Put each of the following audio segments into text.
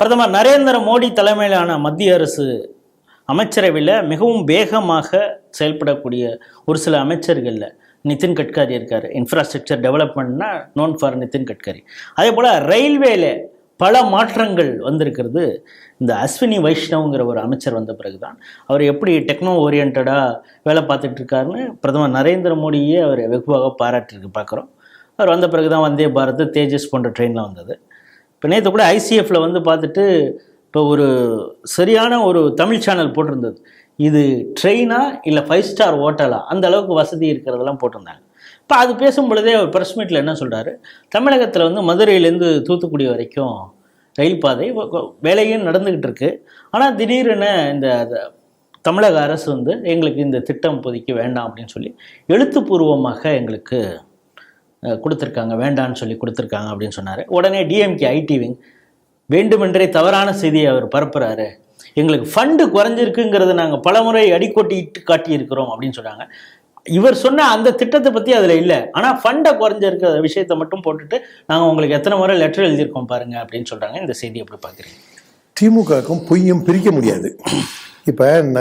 பிரதமர் நரேந்திர மோடி தலைமையிலான மத்திய அரசு அமைச்சரவையில் மிகவும் வேகமாக செயல்படக்கூடிய ஒரு சில அமைச்சர்களில் நிதின் கட்காரி இருக்கார். இன்ஃப்ராஸ்ட்ரக்சர் டெவலப்மெண்ட்னா நோன் ஃபார் நிதின் கட்காரி. அதே போல் ரயில்வேல பல மாற்றங்கள் வந்திருக்கிறது. இந்த அஸ்வினி வைஷ்ணவ்ங்கிற ஒரு அமைச்சர் வந்த பிறகு தான் அவர் எப்படி டெக்னோ ஓரியன்டாக வேலை பார்த்துட்டு இருக்காருன்னு பிரதமர் நரேந்திர மோடியே அவர் வெகுவாக பாராட்டிருக்கு பார்க்குறோம். அவர் வந்த பிறகு தான் வந்தே பாரத் தேஜஸ் போன்ற ட்ரெயினில் வந்தது. இப்போ நேற்று கூட ஐசிஎஃப்ல வந்து பார்த்துட்டு இப்போ ஒரு சரியான ஒரு தமிழ் சேனல் போட்டிருந்தது. இது ட்ரெயினா இல்லை ஃபைவ் ஸ்டார் ஹோட்டலா அந்த அளவுக்கு வசதி இருக்கிறதெல்லாம் போட்டிருந்தாங்க. இப்போ அது பேசும் பொழுதே அவர் ப்ரெஸ் மீட்டில் என்ன சொல்கிறாரு தமிழகத்தில் வந்து மதுரையிலேருந்து தூத்துக்குடி வரைக்கும் ரயில் பாதை வேலையும் நடந்துக்கிட்டு இருக்கு. ஆனால் திடீரென இந்த தமிழக அரசு வந்து எங்களுக்கு இந்த திட்டம் பொதிக்க வேண்டாம் அப்படின்னு சொல்லி எழுத்துப்பூர்வமாக எங்களுக்கு கொடுத்துருக்காங்க வேண்டான்னு சொல்லி கொடுத்துருக்காங்க அப்படின்னு சொன்னார். உடனே டிஎம்கே ஐடி விங் வேண்டுமென்றே தவறான செய்தியை அவர் பரப்புறாரு. எங்களுக்கு ஃபண்டு குறைஞ்சிருக்குங்கிறத நாங்கள் பலமுறை அடிக்கோட்டிட்டு காட்டியிருக்கிறோம் அப்படின்னு சொன்னாங்க இவர் சொன்ன அந்த திட்டத்தை பற்றி அதில் இல்லை. ஆனால் ஃபண்டை குறைஞ்சிருக்கிற விஷயத்தை மட்டும் போட்டுட்டு நாங்கள் உங்களுக்கு எத்தனை முறை லெட்டர் எழுதியிருக்கோம் பாருங்கள் அப்படின்னு சொல்கிறாங்க இந்த செய்தி எப்படி பார்க்குறீங்க? திமுகவுக்கும் பொய்யும் பிரிக்க முடியாது. இப்போ இந்த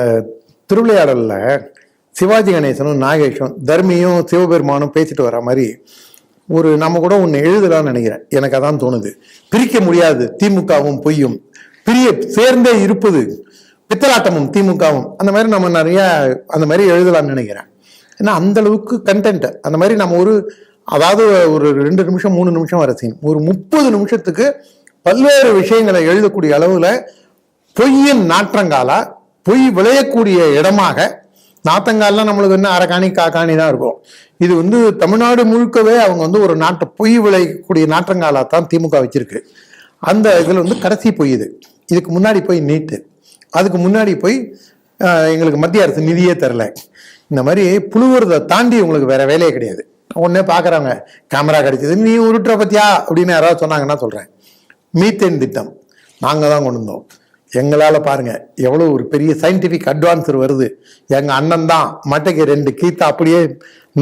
திருவிளையாடலில் சிவாஜி கணேசனும் நாகேஷும் தர்மியும் சிவபெருமானும் பேசிட்டு வர மாதிரி ஒரு நம்ம கூட ஒன்று எழுதலாம்னு நினைக்கிறேன். எனக்கு அதான் தோணுது. பிரிக்க முடியாது. திமுகவும் பொய்யும். பிரிய சேர்ந்தே இருப்பது பித்தலாட்டமும் திமுகவும். அந்த மாதிரி நம்ம நிறைய அந்த மாதிரி எழுதலாம்னு நினைக்கிறேன். ஏன்னா அந்த அளவுக்கு கண்டென்ட் அந்த மாதிரி நம்ம ஒரு அதாவது ஒரு ரெண்டு நிமிஷம் மூணு நிமிஷம் வர சீன் ஒரு முப்பது நிமிஷத்துக்கு பல்வேறு விஷயங்களை எழுதக்கூடிய அளவில் பொய்யின் நாற்றங்காலா பொய் விளையக்கூடிய இடமாக நாத்தங்கால்லாம் நம்மளுக்கு என்ன அரக்காணி காக்காணி தான் இருக்கும். இது வந்து தமிழ்நாடு முழுக்கவே அவங்க வந்து ஒரு நாட்டு பொய் விளையக்கூடிய நாற்றங்காலாக தான் திமுக வச்சிருக்கு. அந்த இதில் வந்து கடைசி பொய் இது. இதுக்கு முன்னாடி போய் நீட்டு. அதுக்கு முன்னாடி போய் எங்களுக்கு மத்திய அரசு நிதியே தரல. இந்த மாதிரி புழுவுறதை தாண்டி உங்களுக்கு வேற வேலையே கிடையாது. உடனே பார்க்குறாங்க கேமரா கிடைச்சது நீ உருட்டுற பத்தியா? அப்படின்னு யாராவது சொன்னாங்கன்னா சொல்கிறேன் மீத்தேன் திட்டம். நாங்கள் தான் கொண்டு வந்தோம். எங்களால் பாருங்கள் எவ்வளோ ஒரு பெரிய சயின்டிஃபிக் அட்வான்ஸர் வருது. எங்கள் அண்ணன் தான் மட்டைக்கு ரெண்டு கீத்தா அப்படியே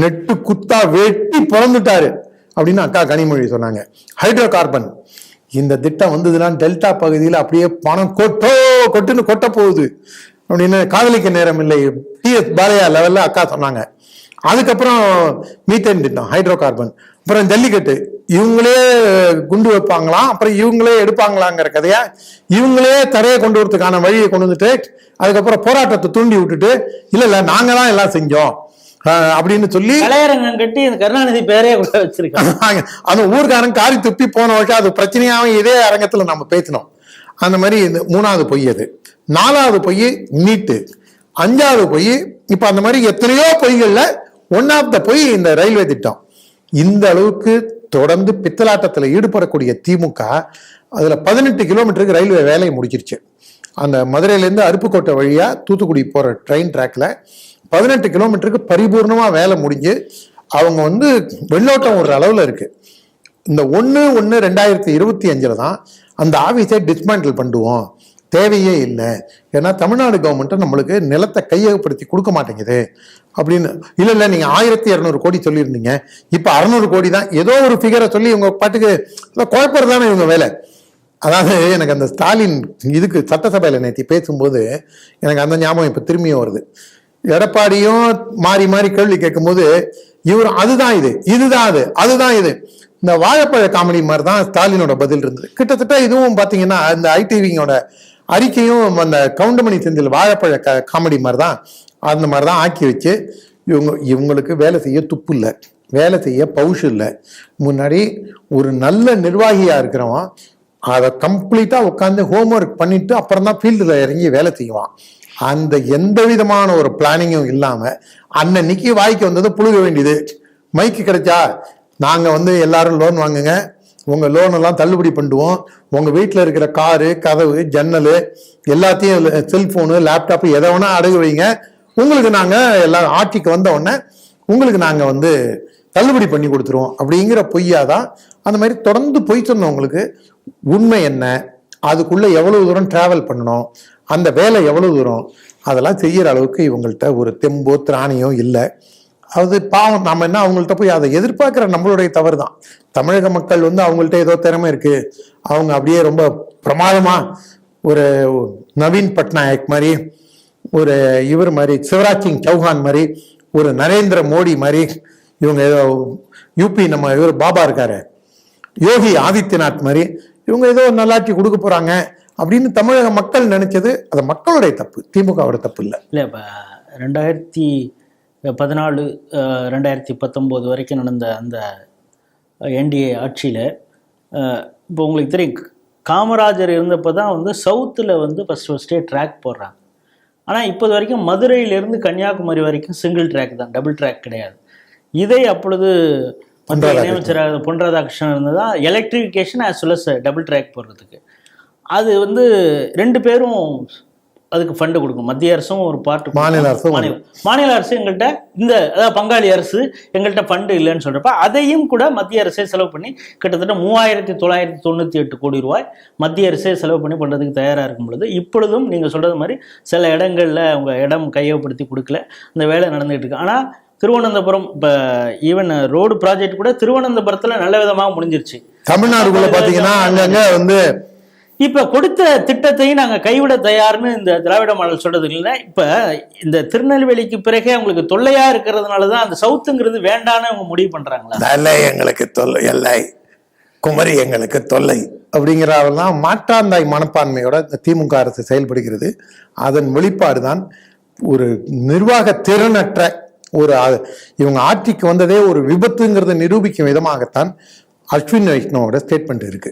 நெட்டு குத்தா வெட்டி பிறந்துட்டாரு அப்படின்னு அக்கா கனிமொழி சொன்னாங்க. ஹைட்ரோ கார்பன் இந்த திட்டம் வந்ததுன்னா டெல்டா பகுதியில் அப்படியே பணம் கொட்டோ கொட்டுன்னு கொட்ட போகுது. அப்படின்னு காதலிக்க நேரம் இல்லை. டிஎஸ் பாலையா லெவலில் அக்கா சொன்னாங்க. அதுக்கப்புறம் மீத்தேன் திட்டம் ஹைட்ரோ கார்பன் அப்புறம் ஜல்லிக்கட்டு. இவங்களே குண்டு வைப்பாங்களாம் அப்புறம் இவங்களே எடுப்பாங்களாங்கிற கதையா இவங்களே தரையை கொண்டு வரதுக்கான வழியை கொண்டு வந்துட்டு அதுக்கப்புறம் போராட்டத்தை தூண்டி விட்டுட்டு இல்ல இல்ல நாங்க தான் எல்லாம் செஞ்சோம். அப்படின்னு சொல்லி கலையரங்கம் கட்டி இந்த கருணாநிதி பேரே கூட வச்சிருக்காங்க. அந்த ஊர்க்காரன் காரி துப்பி போன வருஷம் அது பிரச்சனையாவும் இதே அரங்கத்துல நம்ம பேசினோம். அந்த மாதிரி இந்த மூணாவது பொய் அது. நாலாவது பொய் நீட்டு. அஞ்சாவது பொய் இப்ப அந்த மாதிரி எத்தனையோ பொய்கள்ல ஒன் ஆஃப் த பொய் இந்த ரயில்வே திட்டம். இந்த அளவுக்கு தொடர்ந்து பித்தலாட்டத்தில் ஈடுபடக்கூடிய திமுக அதில் பதினெட்டு கிலோமீட்டருக்கு ரயில்வே வேலையை முடிச்சிருச்சு. அந்த மதுரையிலேருந்து அருப்புக்கோட்டை வழியாக தூத்துக்குடி போகிற ட்ரெயின் ட்ராக்ல பதினெட்டு கிலோமீட்டருக்கு பரிபூர்ணமாக வேலை முடிஞ்சு அவங்க வந்து வெள்ளோட்டம் ஒரு அளவில் இருக்கு. இந்த ஒன்று ஒன்று ரெண்டாயிரத்தி இருபத்தி அஞ்சில் தான் அந்த ஆஃபீஸை டிஸ்மேண்டில் பண்ணுவோம் தேவையே இல்லை. ஏன்னா தமிழ்நாடு கவர்மெண்ட்டை நம்மளுக்கு நிலத்தை கையகப்படுத்தி கொடுக்க மாட்டேங்குது. அப்படின்னு இல்லை இல்லை நீங்கள் ஆயிரத்தி இரநூறு கோடி சொல்லியிருந்தீங்க. இப்போ அறநூறு கோடி தான் ஏதோ ஒரு ஃபிகரை சொல்லி இவங்க பாட்டுக்கு இல்லை குழப்பறது தானே இவங்க வேலை. அதாவது எனக்கு அந்த ஸ்டாலின் இதுக்கு சட்டசபையில் நேற்று பேசும்போது எனக்கு அந்த ஞாபகம் இப்போ திரும்பியும் வருது. எடப்பாடியும் மாறி மாறி கேள்வி கேட்கும்போது இவர் அதுதான் இது இதுதான் அது அதுதான் இது. இந்த வாழைப்பழ காமெடி மாதிரி தான் ஸ்டாலினோட பதில் இருந்தது. கிட்டத்தட்ட இதுவும் பார்த்தீங்கன்னா இந்த ஐடிவிங்கோட அறிக்கையும் அந்த கவுண்டமணி செந்தில் வாழைப்பழ க காமெடி மாதிரி தான் அந்த மாதிரி தான் ஆக்கி வச்சு இவங்க இவங்களுக்கு வேலை செய்ய துப்பு இல்லை. வேலை செய்ய பவுஷ் இல்லை. முன்னாடி ஒரு நல்ல நிர்வாகியாக இருக்கிறவன் அதை கம்ப்ளீட்டாக உட்காந்து ஹோம்ஒர்க் பண்ணிவிட்டு அப்புறம் தான் ஃபீல்டில் இறங்கி வேலை செய்வான். அந்த எந்த விதமான ஒரு பிளானிங்கும் இல்லாமல் அன்னன்னைக்கு வாய்க்கு வந்தது புழுக வேண்டியது. மைக்கு கிடைச்சா நாங்கள் வந்து எல்லாரும் லோன் வாங்குங்க உங்கள் லோனெல்லாம் தள்ளுபடி பண்ணுவோம். உங்கள் வீட்டில் இருக்கிற காரு கதவு ஜன்னல் எல்லாத்தையும் செல்ஃபோனு லேப்டாப்பு எதை வேணால் அடகு வைங்க. உங்களுக்கு நாங்கள் எல்லாம் ஆட்சிக்கு வந்த உடனே உங்களுக்கு நாங்கள் வந்து தள்ளுபடி பண்ணி கொடுத்துருவோம். அப்படிங்கிற பொய்யாதான் அந்த மாதிரி தொடர்ந்து பொய் சொன்னவங்களுக்கு உண்மை என்ன? அதுக்குள்ளே எவ்வளோ தூரம் ட்ராவல் பண்ணணும்? அந்த வேலை எவ்வளோ தூரம்? அதெல்லாம் செய்கிற அளவுக்கு இவங்கள்ட்ட ஒரு தெம்போ திராணியோ இல்லை. அது பாவம் நாம என்ன அவங்கள்ட்ட போய் அதை எதிர்பார்க்குற நம்மளுடைய தவறு தான் தமிழக மக்கள் வந்து அவங்கள்ட்ட ஏதோ திறமை இருக்குது அவங்க அப்படியே ரொம்ப பிரமாதமாக ஒரு நவீன் பட்நாயக் மாதிரி ஒரு இவர் மாதிரி சிவராஜ் சிங் சௌஹான் மாதிரி ஒரு நரேந்திர மோடி மாதிரி இவங்க ஏதோ யூபி நம்ம இவர் பாபா இருக்காரு யோகி ஆதித்யநாத் மாதிரி இவங்க ஏதோ நல்லாட்சி கொடுக்க போகிறாங்க அப்படின்னு தமிழக மக்கள் நினைச்சது அது மக்களுடைய தப்பு. திமுகவோட தப்பு இல்லை. இல்லை இப்போ ரெண்டாயிரத்தி பதினாலு ரெண்டாயிரத்தி பத்தொம்போது வரைக்கும் நடந்த அந்த என்டிஏ ஆட்சியில் இப்போ உங்களுக்கு தெரியும் காமராஜர் இருந்தப்போ தான் வந்து சவுத்தில் வந்து ஃபஸ்ட் ஃபஸ்ட்டே ட்ராக் போடுறாங்க. ஆனால் இப்போது வரைக்கும் மதுரையிலேருந்து கன்னியாகுமரி வரைக்கும் சிங்கிள் ட்ராக் தான் டபுள் ட்ராக் கிடையாது. இதை அப்பொழுது மத்திய பொன் ராதாகிருஷ்ணன். இருந்து தான் electrification as well as double track போடுறதுக்கு. அது வந்து ரெண்டு பேரும் அதுக்கு ஃபண்டு கொடுக்கும். மத்திய அரசும் ஒரு பார்ட் மாநில அரசும் மாநில மாநில அரசு எங்கள்கிட்ட இந்த அதாவது பங்காளி அரசு எங்கள்கிட்ட ஃபண்டு இல்லைன்னு சொல்றப்ப அதையும் கூட மத்திய அரசே செலவு பண்ணி கிட்டத்தட்ட மூவாயிரத்தி தொள்ளாயிரத்தி தொண்ணூற்றி எட்டு கோடி ரூபாய் மத்திய அரசே செலவு பண்ணி பண்ணுறதுக்கு தயாராக இருக்கும் பொழுது இப்பொழுதும் நீங்கள் சொல்கிறது மாதிரி சில இடங்களில் அவங்க இடம் கையகப்படுத்தி கொடுக்கல. அந்த வேலை நடந்துகிட்டு இருக்கு. ஆனால் திருவனந்தபுரம் இப்போ ஈவன் ரோடு ப்ராஜெக்ட் கூட திருவனந்தபுரத்தில் நல்ல விதமாக முடிஞ்சிருச்சு. தமிழ்நாடுக்குள்ள பாத்தீங்கன்னா அங்கங்க வந்து இப்ப கொடுத்த திட்டத்தையும் நாங்க கைவிட தயார்னு இந்த திராவிட மாடல் சொல்றது இல்லை இப்ப இந்த திருநெல்வேலிக்கு பிறகே அவங்களுக்கு தொல்லையா இருக்கிறதுனால தான் அந்த சவுத்துங்கிறது வேண்டான்னு அவங்க முடிவு பண்றாங்களா? நல்ல எங்களுக்கு தொல்லை எல்லை. குமரி எங்களுக்கு தொல்லை. அப்படிங்கிறதெல்லாம் மாற்றாந்தாய் மனப்பான்மையோட இந்த திமுக அரசு செயல்படுகிறது. அதன் வெளிப்பாடு தான் ஒரு நிர்வாக திறனற்ற ஒரு இவங்க ஆட்சிக்கு வந்ததே ஒரு விபத்துங்கிறத நிரூபிக்கும் விதமாகத்தான் அஸ்வின் வைஷ்ணவோட ஸ்டேட்மெண்ட் இருக்கு.